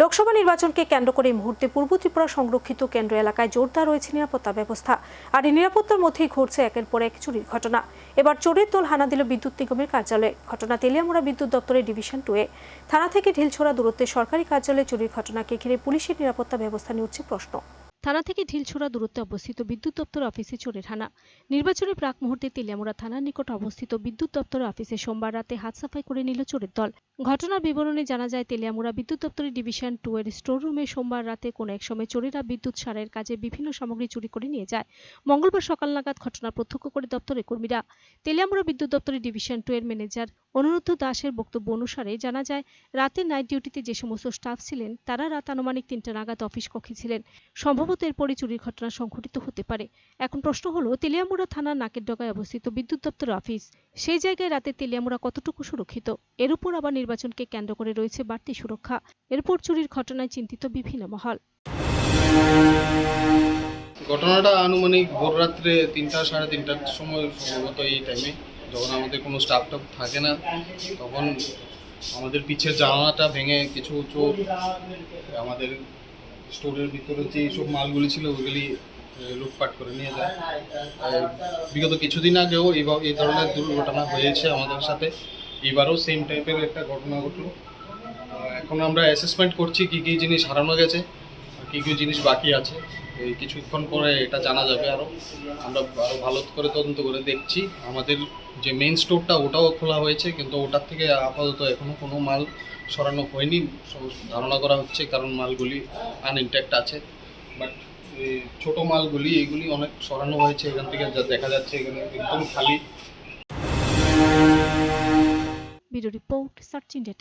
লোকসভা নির্বাচনকে কেন্দ্র করে এই মুহূর্তে পূর্ব ত্রিপুরা সংরক্ষিত কেন্দ্র এলাকায় জোরদার রয়েছে নিরাপত্তা ব্যবস্থা। আর এই নিরাপত্তার মধ্যেই ঘটছে একের পর এক চুরির ঘটনা এবার চোরের দল হানা দিল বিদ্যুৎ নিগমের কার্যালয়ে। ঘটনা তেলিয়ামোড়া বিদ্যুৎ দপ্তরের ডিভিশন টুয়ে থানা থেকে ঢিলছোড়া দূরত্বে সরকারি কার্যালয়ে চুরির ঘটনাকে ঘিরে পুলিশের নিরাপত্তা ব্যবস্থা নিয়ে উঠছে প্রশ্ন। থানা থেকে ঢিলছোড়া দূরত্বে অবস্থিত বিদ্যুৎ দপ্তর অফিসে চোরের নির্বাচনের প্রাক মুহূর্তে তেলিয়ামুড়া থানার নিকট অবস্থিত বিদ্যুৎ দপ্তর অফিসে সোমবার রাতে হাত সাফাই করে নিল চোরের দল। ঘটনার বিবরণে জানা যায়, তেলিয়ামুড়া বিদ্যুৎ দপ্তরের ডিভিশন টু এর স্টোর রুমে সোমবার রাতে কোনো এক সময় চোরেরা বিদ্যুৎ সারের কাজে বিভিন্ন সামগ্রী চুরি করে নিয়ে যায়। মঙ্গলবার সকাল নাগাদ ঘটনা প্রত্যক্ষ করে দপ্তরের কর্মীরা। তেলিয়ামুড়া বিদ্যুৎ দপ্তরের ডিভিশন টু এর ম্যানেজার অনুরুদ্ধ দাসের বক্তব্য অনুসারে জানা যায় রাতে নাইট ডিউটিতে যে সমস্ত স্টাফ ছিলেন, তারা রাত আনুমানিক তিনটা নাগাদ অফিস কক্ষে ছিলেন। সম্ভবত এরপরই চুরির ঘটনা সংঘটিত হতে পারে। এখন প্রশ্ন হলো, তেলিয়ামুড়া থানার নাকের ডগায় অবস্থিত বিদ্যুৎ দপ্তর অফিস সেই জায়গায় রাতে তেলিয়ামুড়া কতটুকু সুরক্ষিত? এর উপর আবার নির্বাচনকে কেন্দ্র করে রয়েছে বাড়তি সুরক্ষা। এরপর চুরির ঘটনায় চিন্তিত বিভিন্ন মহল। ঘটনাটা আনুমানিক ভোর রাত্রে তিনটা সাড়ে তিনটার সময় সম্ভবত এই টাইমে যখন আমাদের কোনো স্টাফ টাফ থাকে না, তখন আমাদের পিছের জানালাটা ভেঙে কিছু চোর আমাদের স্টোরের ভিতরে যে সব মালগুলি ছিল ওইগুলি লুটপাট করে নিয়ে যায়। বিগত কিছুদিন আগেও এই এই ধরনের দুর্ঘটনা হয়েছে আমাদের সাথে। এবারও সেম টাইপের একটা ঘটনা ঘটলো। এখন আমরা অ্যাসেসমেন্ট করছি কী কী জিনিস হারানো গেছে। কী কী জিনিস বাকি আছে, এই কিছুক্ষণ পরে এটা জানা যাবে আরও আমরা আরও ভালো করে তদন্ত করে দেখছি। আমাদের যে মেইন স্টোরটা ওটাও খোলা হয়েছে, কিন্তু ওটার থেকে আপাতত এখনও কোনো মাল সরানো হয়নি। ধারণা করা হচ্ছে কারণ মালগুলি আনইনট্যাক্ট আছে। বাট ছোট মালগুলি, এগুলি অনেক সরানো হয়েছে এখান থেকে, যা দেখা যাচ্ছে এখানে একদম খালি। Bureau report search India